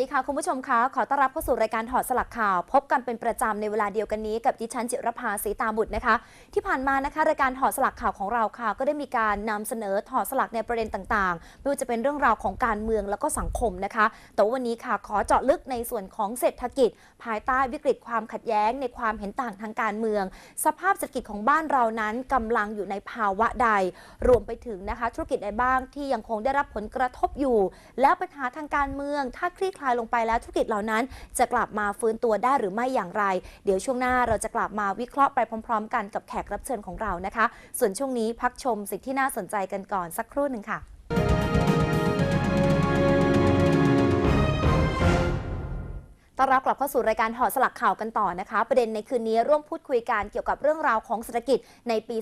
สวัสดีค่ะ คุณผู้ชมคะ ขอต้อนรับเข้าสู่รายการถอดสลักข่าว พบกันเป็นประจำในเวลาเดียวกันนี้กับดิฉันจิรภาสีตาบุตรนะคะ ที่ผ่านมานะคะรายการถอดสลักข่าวของเราค่ะ ก็ได้มีการนำเสนอถอดสลักในประเด็นต่างๆไม่ว่าจะเป็นเรื่องราวของการเมืองแล้วก็สังคมนะคะ แต่วันนี้ค่ะขอเจาะลึกในส่วนของเศรษฐกิจ ภายใต้วิกฤตความขัดแย้ง ในความเห็นต่างทางการเมือง สภาพเศรษฐกิจของบ้านเรานั้นกำลังอยู่ในภาวะใด รวมไปถึงนะคะธุรกิจใดบ้างที่ยังคงได้รับผลกระทบอยู่ แล้วปัญหาทางการเมืองถ้าคลี่คลายลงไปแล้วธุรกิจเหล่านั้น จะกลับมาฟื้นตัวได้หรือไม่อย่างไร เดี๋ยวช่วงหน้าเราจะกลับมาวิเคราะห์ไปพร้อม ๆ กันกับแขกรับเชิญของเรานะคะ ส่วนช่วงนี้พักชมสิ่งที่น่าสนใจกันก่อนสักครู่หนึ่งค่ะ ต้อนรับกลับเข้าสู่รายการถอดสลักข่าวกันต่อนะคะ ประเด็นในคืนนี้ร่วมพูดคุยกันเกี่ยวกับเรื่องราวของเศรษฐกิจในปี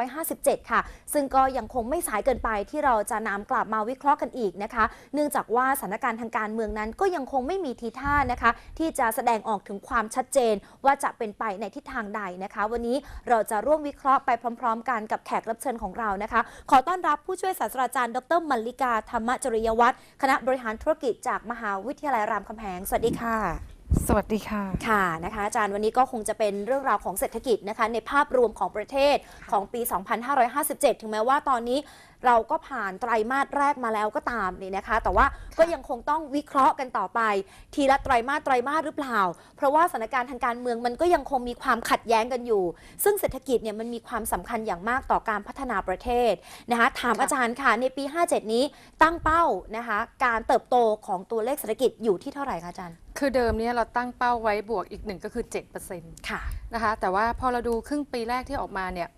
2557 ค่ะ ซึ่งก็ยังคงไม่สายเกินไปที่เราจะนำกลับมาวิเคราะห์กันอีกนะคะ เนื่องจากว่าสถานการณ์ทางการเมืองนั้นก็ยังคงไม่มีทีท่านะคะ ที่จะแสดงออกถึงความชัดเจนว่าจะเป็นไปในทิศทางใดนะคะ วันนี้เราจะร่วมวิเคราะห์ไปพร้อม ๆ กันกับแขกรับเชิญของเรานะคะ ขอต้อนรับผู้ช่วยศาสตราจารย์ ดรมัลลิกาธรรมจริยวัฒน์คณะบริหารธุรกิจจากมหาวิทยาลัยรามคำแหงสวัสดีค่ะสวัสดีค่ะ ค่ะนะคะอาจารย์วันนี้ก็คงจะเป็นเรื่องราวของเศรษฐกิจนะคะในภาพรวมของประเทศของปี 2557 ถึงแม้ว่าตอนนี้ เราก็ผ่านไตรมาสแรกมาแล้วก็ตามนี่นะคะ แต่ว่าก็ยังคงต้องวิเคราะห์กันต่อไป ทีละไตรมาสไตรมาสหรือเปล่า เพราะว่าสถานการณ์ทางการเมืองมันก็ยังคงมีความขัดแย้งกันอยู่ ซึ่งเศรษฐกิจเนี่ยมันมีความสำคัญอย่างมากต่อการพัฒนาประเทศนะคะถามค่ะอาจารย์ค่ะในปี 57 นี้ตั้งเป้านะคะการเติบโตของตัวเลขเศรษฐกิจอยู่ที่เท่าไหร่คะอาจารย์คือเดิมเนี่ยเราตั้งเป้าไว้บวกอีกหนึ่งก็คือ7%ค่ะนะคะแต่ว่าพอเราดูครึ่งปีแรกที่ออกมาเนี่ย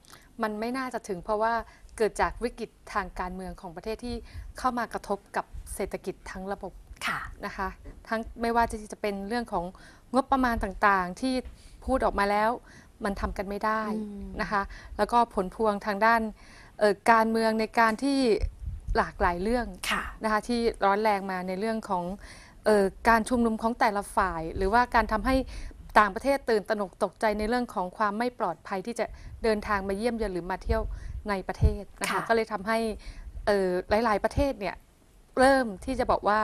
มันไม่น่าจะถึงเพราะว่าเกิดจากวิกฤตทางการเมืองของประเทศที่เข้ามากระทบกับเศรษฐกิจทั้งระบบค่ะนะคะทั้งไม่ว่าจะจะเป็นเรื่องของงบประมาณต่างๆ ที่พูดออกมาแล้ว มันทำกันไม่ได้อืมนะคะ แล้วก็ผลพวงทางด้านเอ่อการเมืองในการที่หลากหลายเรื่องค่ะนะคะที่ร้อนแรงมาในเรื่องของเออการชุมนุมของแต่ละฝ่าย หรือว่าการทำให้ ต่างประเทศตื่นตระหนกตกใจในเรื่องของความไม่ปลอดภัยที่จะเดินทางมาเยี่ยมเยือนหรือมาเที่ยวในประเทศนะคะค่ะก็เลยทำให้เอ่อหลาย ๆ ประเทศเนี่ยเริ่มที่จะบอกว่า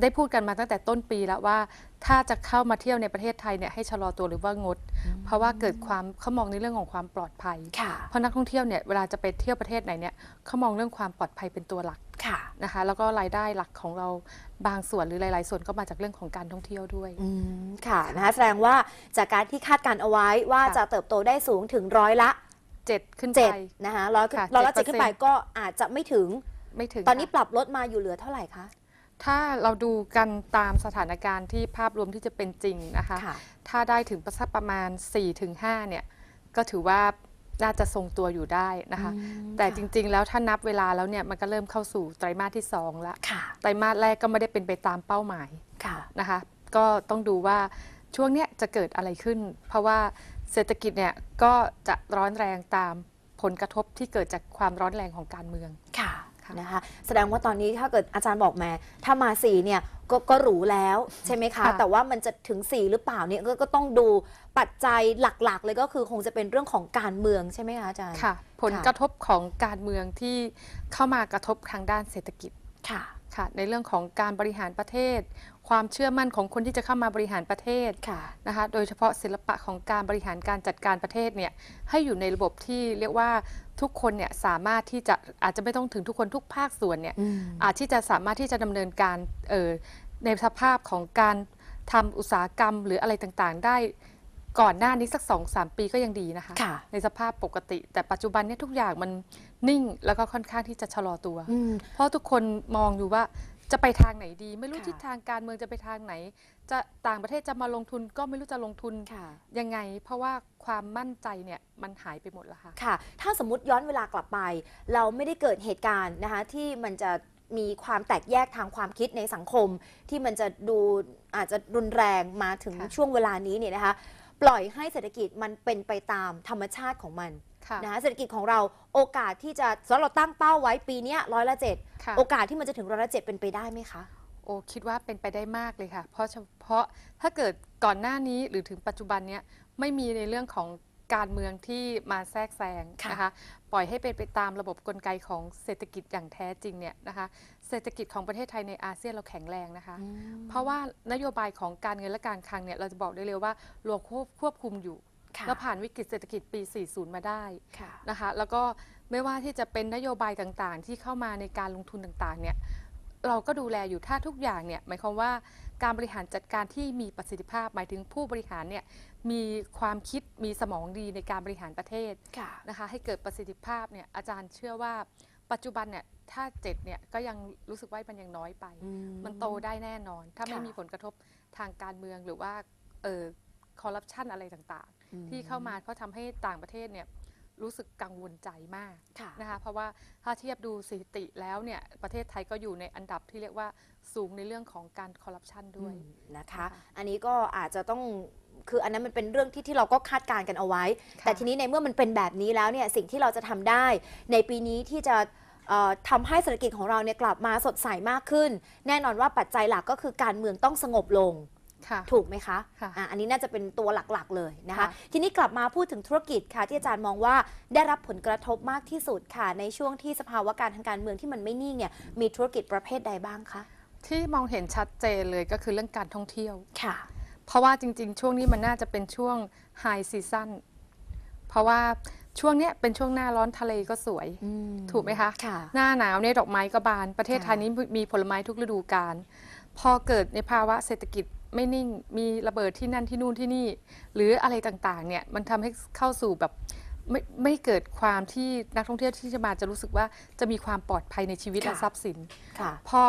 ได้พูดกันมาตั้งแต่ต้นปีแล้วว่า ถ้าจะเข้ามาเที่ยวในประเทศไทยเนี่ยให้ชะลอตัวหรือว่างด เพราะว่าเกิดความเขามองในเรื่องของความปลอดภัยค่ะเพราะนักท่องเที่ยวเนี่ยเวลาจะไปเที่ยวประเทศไหนเนี่ยเขามองเรื่องความปลอดภัยเป็นตัวหลัก ค่ะนะคะแล้วก็รายได้หลักของเราบางส่วนหรือหลาย ๆ ส่วนก็มาจากเรื่องของการท่องเที่ยวด้วย อืมค่ะนะคะแสดงว่าจากการที่คาดการเอาไว้ว่าค่ะ จะเติบโตได้สูงถึงร้อยละเจ็ดขึ้นไปเจ็ดนะคะร้อยค่ะร้อยละเจ็ด7%ขึ้นไปก็อาจจะไม่ถึง ไม่ถึงตอนนี้ค่ะปรับลดมาอยู่เหลือเท่าไหร่คะ ถ้าเราดูกันตามสถานการณ์ที่ภาพรวมที่จะเป็นจริงนะคะค่ะถ้าได้ถึงสักประมาณ4-5เนี่ยก็ถือว่า น่าจะทรงตัวอยู่ได้นะคะอืมแต่ค่ะจริงๆ แล้วถ้านับเวลาแล้วเนี่ยมันก็เริ่มเข้าสู่ไตรมาสที่2แล้วค่ะไตรมาสแรกก็ไม่ได้เป็นไปตามเป้าหมายค่ะนะคะ ก็ต้องดูว่าช่วงเนี้ยจะเกิดอะไรขึ้น เพราะว่าเศรษฐกิจเนี่ยก็จะร้อนแรงตามผลกระทบที่เกิดจากความร้อนแรงของการเมืองค่ะค่ะ นะคะแสดงว่าตอนนี้ถ้าเกิดอาจารย์บอกแหมาถ้ามาสี่เนี่ยก็ก็หรูแล้วใช่ไหมคะค่ะแต่ว่ามันจะถึงสี่หรือเปล่าเนี่ยก็ก็ต้องดูปัจจัยหลักๆ เลยก็คือคงจะเป็นเรื่องของการเมืองใช่ไหมคะอาจารย์ค่ะ ผลกระทบของการเมืองที่เข้ามากระทบทางด้านเศรษฐกิจค่ะ ค่ะในเรื่องของการบริหารประเทศ ความเชื่อมั่นของคนที่จะเข้ามาบริหารประเทศค่ะนะคะโดยเฉพาะศิลปะของการบริหารการจัดการประเทศเนี่ยให้อยู่ในระบบที่เรียกว่าทุกคนเนี่ยสามารถที่จะอาจจะไม่ต้องถึงทุกคนทุกภาคส่วนเนี่ยอืมอาจที่จะสามารถที่จะดำเนินการเอ่อในสภาพของการทำอุตสาหกรรมหรืออะไรต่างๆ ได้ ก่อนหน้านี้สัก2-3ปีก็ยังดีนะคะ ค่ะ ในสภาพปกติ แต่ปัจจุบันเนี่ยทุกอย่างมันนิ่งแล้วก็ค่อนข้างที่จะชะลอตัว อืม เพราะทุกคนมองอยู่ว่าจะไปทางไหนดี ไม่รู้ค่ะ ทิศทางการเมืองจะไปทางไหน จะต่างประเทศจะมาลงทุนก็ไม่รู้จะลงทุนค่ะ ยังไง เพราะว่าความมั่นใจเนี่ยมันหายไปหมดแล้วค่ะ ค่ะ ถ้าสมมติย้อนเวลากลับไป เราไม่ได้เกิดเหตุการณ์นะคะ ที่มันจะมีความแตกแยกทางความคิดในสังคม ที่มันจะดูอาจจะรุนแรงมาถึงค่ะ ช่วงเวลานี้เนี่ยนะคะ ปล่อยให้เศรษฐกิจมันเป็นไปตามธรรมชาติของมันค่ะนะคะเศรษฐกิจของเราโอกาสที่จะสมมติเราตั้งเป้าไว้ปีเนี้ร้อยละเจ็ดค่ะโอกาสที่มันจะถึงร้อยละเจ็ดเป็นไปได้ไหมคะโอ้คิดว่าเป็นไปได้มากเลยค่ะ เพราะเฉพาะถ้าเกิดก่อนหน้านี้หรือถึงปัจจุบันเนี้ยไม่มีในเรื่องของ การเมืองที่มาแทรกแซงค่ะนะคะปล่อยให้เป็นไปตามระบบกลไกของเศรษฐกิจอย่างแท้จริงเนี่ยนะคะเศรษฐกิจของประเทศไทยในอาเซียนเราแข็งแรงนะคะอืมเพราะว่านโยบายของการเงินและการคลังเนี่ยเราจะบอกได้เลยว่าเราควบควบคุมอยู่ค่ะแล้วผ่านวิกฤตเศรษฐกิจปี 40 มาได้ค่ะนะคะ แล้วก็ไม่ว่าที่จะเป็นนโยบายต่างๆ ที่เข้ามาในการลงทุนต่างๆเนี่ยเราก็ดูแลอยู่ถ้าทุกอย่างเนี่ยหมายความว่า การบริหารจัดการที่มีประสิทธิภาพ หมายถึงผู้บริหารเนี่ยมีความคิดมีสมองดีในการบริหารประเทศค่ะนะคะให้เกิดประสิทธิภาพเนี่ยอาจารย์เชื่อว่าปัจจุบันเนี่ยถ้าเจ็ดเนี่ยก็ยังรู้สึกว่ามันยังน้อยไปอืมันโตได้แน่นอน ถ้าไม่ค่ะมีผลกระทบทางการเมืองหรือว่าเออคอร์รัปชันอะไรต่างอืมๆที่เข้ามาเพราะทำให้ต่างประเทศเนี่ย รู้สึกกังวลใจมากค่ะนะคะเพราะว่าถ้าเทียบดูสถิติแล้วเนี่ยประเทศไทยก็อยู่ในอันดับที่เรียกว่าสูงในเรื่องของการคอร์รัปชันด้วยอืมนะคะนะคะ อันนี้ก็อาจจะต้องคืออันนั้นมันเป็นเรื่องที่ที่เราก็คาดการณ์กันเอาไว้ค่ะแต่ทีนี้ในเมื่อมันเป็นแบบนี้แล้วเนี่ยสิ่งที่เราจะทำได้ในปีนี้ที่จะเอ่อทำให้เศรษฐกิจของเราเนี่ยกลับมาสดใสมากขึ้น แน่นอนว่าปัจจัยหลักก็คือการเมืองต้องสงบลงค่ะ ถูกไหมคะค่ะอะอันนี้น่าจะเป็นตัวหลักๆเลยนะคะค่ะทีนี้กลับมาพูดถึงธุรกิจค่ะ ที่อาจารย์มองว่าได้รับผลกระทบมากที่สุดค่ะ ในช่วงที่สภาวะการทางการเมืองที่มันไม่นิ่งเนี่ยมีธุรกิจประเภทใดบ้างคะที่มองเห็นชัดเจนเลยก็คือเรื่องการท่องเที่ยวค่ะ เพราะว่าจริง ๆ ช่วงนี้มันน่าจะเป็นช่วงไฮซีซั่นเพราะว่าช่วงเนี้ยเป็นช่วงหน้าร้อนทะเลก็สวย ถูกไหมคะค่ะหน้าหนาวเนี่ยดอกไม้ก็บาน ประเทศค่ะไทยนี้มีผลไม้ทุกฤดูกาลพอเกิดในภาวะเศรษฐกิจ ไม่นิ่งมีระเบิดที่นั่นที่นู่นที่นี่ หรืออะไรต่างๆเนี่ยมันทำให้เข้าสู่แบบไม่ไม่เกิดความที่นักท่องเที่ยวที่จะมาจะรู้สึกว่าจะมีความปลอดภัยในชีวิตและค่ะทรัพย์สินค่ะพอ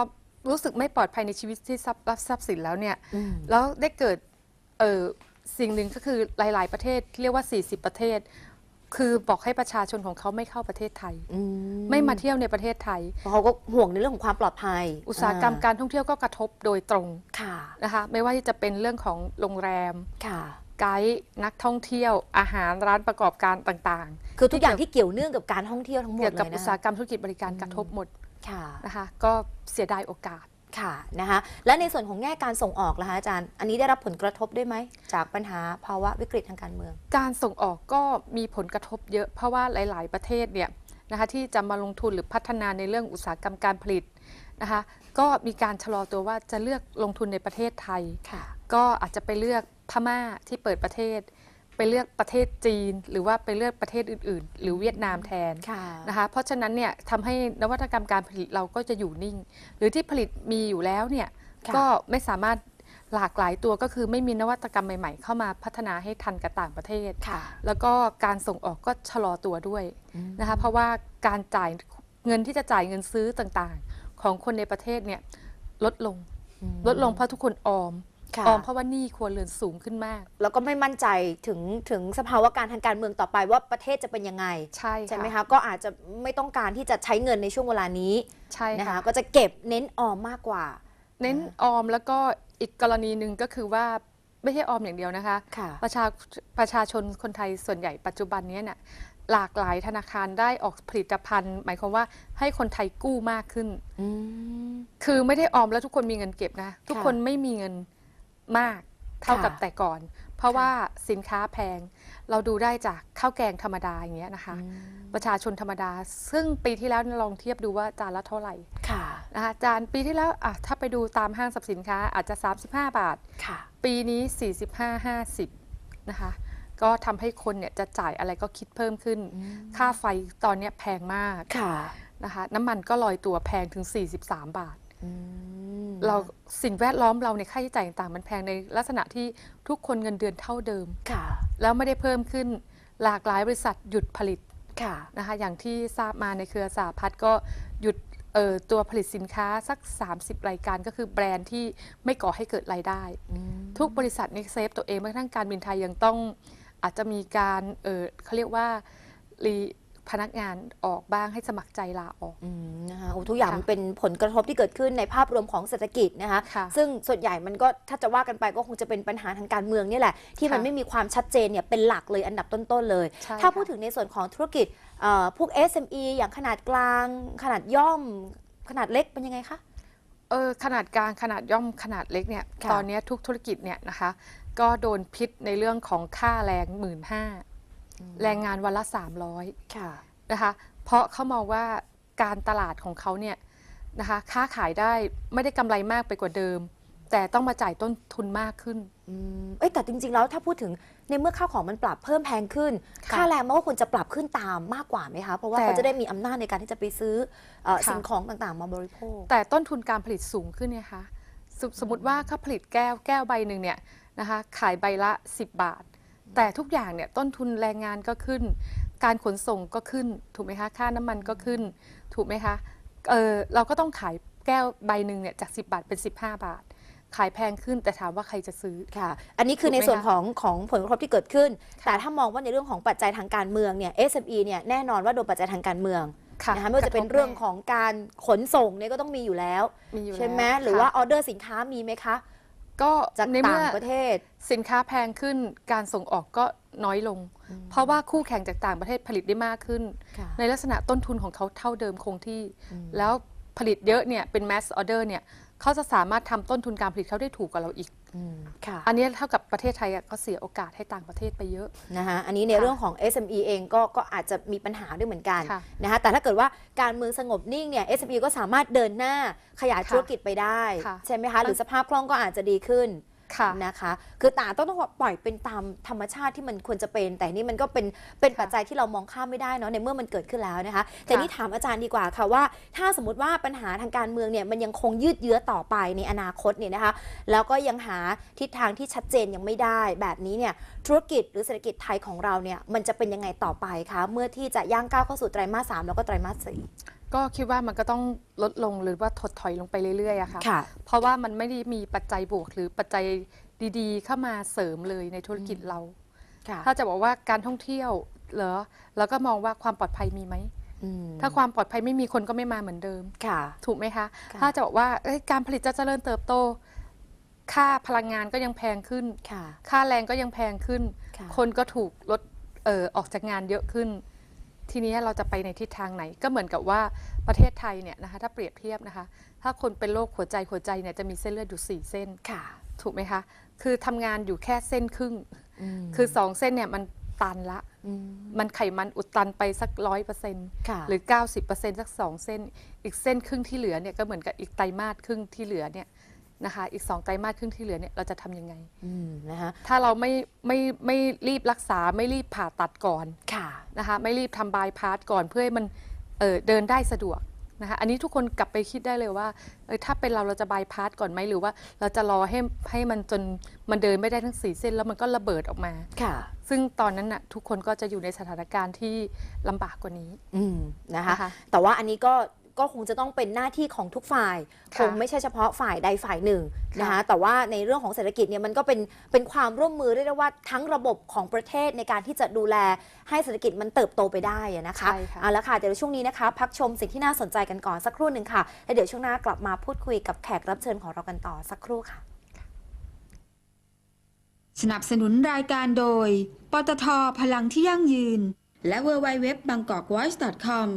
รู้สึกไม่ปลอดภัยในชีวิตที่ทรัพย์รับทรัพย์สินแล้วเนี่ยอืมแล้วได้เกิดเออสิ่งหนึ่งก็คือหลาย ๆ ประเทศที่เรียกว่า 40 ประเทศ คือบอกให้ประชาชนของเขาไม่เข้าประเทศไทย อืไม่มาเที่ยวในประเทศไทย เพราะเขาก็ห่วงในเรื่องของความปลอดภัยอุตสาหกรรมการท่องเที่ยวก็กระทบโดยตรงค่ะนะคะไม่ว่าที่จะเป็นเรื่องของโรงแรม ค่ะ ไกด์นักท่องเที่ยวอาหารร้านประกอบการต่างคือทุกอย่างที่เกี่ยวเนื่องกับการท่องเที่ยวทั้งๆหมดเกี่ยวเลกับยอุนะตสาหกรรมธุรกิจบริการกระทบหมดค่ะ นะคะก็เสียดายโอกาส ค่ะนะคะและในส่วนของแง่การส่งออกล่ะคะอาจารย์ อันนี้ได้รับผลกระทบด้วยไหม จากปัญหาภาวะวิกฤตทางการเมือง การส่งออกก็มีผลกระทบเยอะเพราะว่าหลาย ๆ ประเทศเนี่ยนะคะที่จะมาลงทุนหรือพัฒนาในเรื่องอุตสาหกรรมการผลิตนะคะก็มีการชะลอตัวว่าจะเลือกลงทุนในประเทศไทยค่ะก็อาจจะไปเลือกพม่าที่เปิดประเทศ ไปเลือกประเทศจีน หรือว่าไปเลือกประเทศอื่น ๆ หรือเวียดนามแทนค่ะนะคะเพราะฉะนั้นเนี่ยทำให้นวัตกรรมการผลิตเราก็จะอยู่นิ่ง หรือที่ผลิตมีอยู่แล้วเนี่ยค่ะก็ไม่สามารถหลากหลายตัวก็คือไม่มีนวัตกรรมใหม่ ๆ เข้ามาพัฒนาให้ทันกับต่างประเทศค่ะแล้วก็การส่งออกก็ชะลอตัวด้วยอืมนะคะเพราะว่าการจ่ายเงินที่จะจ่ายเงินซื้อต่างๆ ของคนในประเทศเนี่ยลดลงอืมลดลงเพราะทุกคนออมค่ะ ออมเพราะว่าหนี้ครัวเรือนสูงขึ้นมาก แล้วก็ไม่มั่นใจถึงถึงสภาวะการทางการเมืองต่อไปว่าประเทศจะเป็นยังไง ใช่ใช่ไหมคะก็อาจจะไม่ต้องการที่จะใช้เงินในช่วงเวลานี้ใช่นะค่ะคะก็จะเก็บเน้นออมมากกว่า เน้นออมแล้วก็อีกกรณีหนึ่งก็คือว่าไม่ใช่ออมอย่างเดียวนะคะค่ะประชาประชาชนคนไทยส่วนใหญ่ปัจจุบันเนี้เนี่ยหลากหลายธนาคารได้ออกผลิตภัณฑ์ หมายความว่าให้คนไทยกู้มากขึ้นอืมคือไม่ได้ออมแล้วทุกคนมีเงินเก็บนะ ทุกคนไม่มีเงิน มากเท่ากับค่ะแต่ก่อน เพราะค่ะว่าสินค้าแพง เราดูได้จากข้าวแกงธรรมดาอย่างเงี้ยนะคะอืมประชาชนธรรมดา ซึ่งปีที่แล้วลองเทียบดูว่าจานละเท่าไหร่ค่ะนะคะจานปีที่แล้วอะถ้าไปดูตามห้างสรรพสินค้าอาจจะ 35 บาทค่ะปีนี้ 45 50 นะคะ ก็ทำให้คนเนี่ยจะจ่ายอะไรก็คิดเพิ่มขึ้นอืมค่าไฟตอนเนี้ยแพงมากค่ะนะคะ น้ำมันก็ลอยตัวแพงถึง 43 บาทอืม เราสิ่งแวดล้อมเราในยค่าใช้จ่ายต่างๆ มันแพงในลักษณะที่ทุกคนเงินเดือนเท่าเดิม ค่ะ แล้วไม่ได้เพิ่มขึ้นหลากหลายบริษัทหยุดผลิตค่ะ นะคะ อย่างที่ทราบมาในเครือสาพัฒน์ก็หยุดเอ่อตัวผลิตสินค้าสัก 30 รายการก็คือแบรนด์ที่ไม่ก่อให้เกิดรายได้อืมทุกบริษัทนี่เซฟตัวเองแม้กระทั่งการบินไทยยังต้องอาจจะมีการเออเขาเรียกว่ารี พนักงานออกบ้างให้สมัครใจลาออกอืมนะคะโอ้ทุกอย่างค่ะมันเป็นผลกระทบที่เกิดขึ้นในภาพรวมของเศรษฐกิจนะคะ ค่ะซึ่งส่วนใหญ่มันก็ถ้าจะว่ากันไปก็คงจะเป็นปัญหาทางการเมืองนี่แหละ ที่มันค่ะ ไม่มีความชัดเจนเนี่ยเป็นหลักเลยอันดับต้นๆเลย ใช่ถ้าค่ะพูดถึงในส่วนของธุรกิจเอ่อพวก SME อย่างขนาดกลาง ขนาดย่อม ขนาดเล็กเป็นยังไงคะ เออขนาดกลางขนาดย่อมขนาดเล็กเนี่ยค่ะ ตอนเนี้ยทุกธุรกิจเนี่ยนะคะ ก็โดนพิษในเรื่องของค่าแรงหมื่นห้า แรงงานวันละ 300ค่ะนะคะเพราะเขามองว่าการตลาดของเขาเนี่ยนะคะค้าขายได้ไม่ได้กำไรมากไปกว่าเดิม แต่ต้องมาจ่ายต้นทุนมากขึ้น อืมเอ้ยแต่จริง ๆ แล้วถ้าพูดถึงในเมื่อข้าวของมันปรับเพิ่มแพงขึ้น ค่ะค่าแรงมันก็ควรจะปรับขึ้นตามมากกว่าไหมคะ เพราะว่าแต่เขาจะได้มีอำนาจในการที่จะไปซื้อเอ่อค่ะ สิ่งของต่างๆ มาบริโภค แต่ต้นทุนการผลิตสูงขึ้นเนี่ยคะสสมมติว่าเขาผลิตแก้วแก้วใบหนึ่งเนี่ยนะคะขายใบละ 10 บาท แต่ทุกอย่างเนี่ยต้นทุนแรงงานก็ขึ้น การขนส่งก็ขึ้น ถูกไหมคะ ค่าน้ำมันก็ขึ้น ถูกไหมคะ เออเราก็ต้องขายแก้วใบหนึ่งเนี่ยจาก 10 บาทเป็น 15 บาท ขายแพงขึ้นแต่ถามว่าใครจะซื้อ ค่ะ อันนี้คือถูกไหมในส่วนคะของของผลกระทบที่เกิดขึ้นค่ะแต่ถ้ามองว่าในเรื่องของปัจจัยทางการเมืองเนี่ย SME เนี่ยแน่นอนว่าโดนปัจจัยทางการเมืองค่ะนะคะไม่ว่าจะเป็นกทบเรื่องแน่ของการขนส่งเนี่ยก็ต้องมีอยู่แล้วมีอยู่ใช่ไหมแล้วหรือค่ะว่าออเดอร์สินค้ามีไหมคะ ก็จากในต่าเมื่งอประเทศ สินค้าแพงขึ้นการส่งออกก็น้อยลง เพราะว่าคู่แข่งจากต่างประเทศผลิตได้มากขึ้นค่ะในลักษณะต้นทุนของเขาเท่าเดิมคงที่อืมแล้วผลิตเยอะเนี่ยเป็น mass order เนี่ยเขาจะสามารถทำต้นทุนการผลิตเขาได้ถูกกว่าเราอีกอืม ค่ะอันนี้เท่ากับประเทศไทยอะก็เสียโอกาสให้ต่างประเทศไปเยอะนะคะอันนี้ในค่ะเรื่องของ SME เองก็ก็อาจจะมีปัญหาด้วยเหมือนกันค่ะนะคะแต่ถ้าเกิดว่าการเมืองสงบนิ่งเนี่ย SME ก็สามารถเดินหน้าขยายค่ะธุรกิจไปได้ค่ะใช่ไหมคะ หรือสภาพคล่องก็อาจจะดีขึ้น ค่ะนะคะ คือตาต้องต้องปล่อยเป็นตามธรรมชาติที่มันควรจะเป็น แต่นี่มันก็เป็นเป็นปัจจัยที่เรามองข้ามไม่ได้เนาะในเมื่อมันเกิดขึ้นแล้วนะคะ แต่นี่ถามอาจารย์ดีกว่าค่ะว่า ถ้าสมมติว่าปัญหาทางการเมืองเนี่ยมันยังคงยืดเยื้อต่อไปในอนาคตเนี่ยนะคะ แล้วก็ยังหาทิศทางที่ชัดเจนยังไม่ได้ แบบนี้เนี่ยธุรกิจหรือเศรษฐกิจไทยของเราเนี่ยมันจะเป็นยังไงต่อไปคะเมื่อที่จะย่างก้าวเข้าสู่ไตรมาสสามแล้วก็ไตรมาสสี่ ก็คิดว่ามันก็ต้องลดลงหรือว่าถดถอยลงไปเรื่อยๆอะค่ะ ค่ะ เพราะว่ามันไม่ได้มีปัจจัยบวกหรือปัจจัยดีๆ เข้ามาเสริมเลยในธุรกิจเรา ค่ะถ้าจะบอกว่าการท่องเที่ยวเหรอแล้วก็มองว่าความปลอดภัยมีไหม อืมถ้าความปลอดภัยไม่มีคนก็ไม่มาเหมือนเดิม ค่ะ ถูกไหมคะ ค่ะ ถ้าจะบอกว่าเอ้ยการผลิตจะเจริญเติบโต ค่าพลังงานก็ยังแพงขึ้น ค่ะ ค่าแรงก็ยังแพงขึ้น ค่ะ คนก็ถูกลดเออออกจากงานเยอะขึ้น ทีนี้เราจะไปในทิศทางไหน ก็เหมือนกับว่าประเทศไทยเนี่ยนะคะถ้าเปรียบเทียบนะคะ ถ้าคนเป็นโรคหัวใจหัวใจเนี่ยจะมีเส้นเลือดอยู่สี่เส้นค่ะ ถูกไหมคะ คือทำงานอยู่แค่เส้นครึ่งมคือสองเส้นเนี่ยมันตันละมมันไขมันอุดตันไปสักร้อยเปอร์เซ็นต์ค่ะหรือ 90%สัก2เส้น อีกเส้นครึ่งที่เหลือเนี่ยก็เหมือนกับอีกไตรมาสครึ่งที่เหลือเนี่ย นะคะ อีก2ไตรมาสครึ่งที่เหลือเนี่ยเราจะทำยังไง อืมนะคะถ้าเราไม่ไม่ไม่รีบรักษาไม่รีบผ่าตัดก่อนค่ะ นะคะ ไม่รีบทำบายพาสก่อนเพื่อให้มันเอ่อเดินได้สะดวกนะคะ อันนี้ทุกคนกลับไปคิดได้เลยว่าเออถ้าเป็นเราเราจะบายพาสก่อนไหมหรือว่าเราจะรอให้ให้มันจนมันเดินไม่ได้ทั้งสี่เส้นแล้วมันก็ระเบิดออกมา ค่ะ ซึ่งตอนนั้นน่ะทุกคนก็จะอยู่ในสถานการณ์ที่ลำบากกว่านี้ อืมนะคะ นะคะ แต่ว่าอันนี้ก็ ก็คงจะต้องเป็นหน้าที่ของทุกฝ่ายคค่ะงไม่ใช่เฉพาะฝ่ายใดฝ่ายหนึ่งนะคะค่ะแต่ว่าในเรื่องของเศรษฐกิจเนี่ยมันก็เป็นเป็นความร่วมมือเรียกได้ว่าทั้งระบบของประเทศในการที่จะดูแลให้เศรษฐกิจมันเติบโตไปได้อะนะคะใช่ค่ะเอาละค่ะเดี๋ยวช่วงนี้นะคะ พักชมสิ่งที่น่าสนใจกันก่อนสักครู่หนึ่งค่ะแล้วเดี๋ยวช่วงหน้ากลับมาพูดคุยกับแขกรับเชิญของเรากันต่อสักครู่ค่ะ สนับสนุนรายการโดย ปตทพลังที่ยั่งยืน และ w w w b a n g k o k v o i c e c o m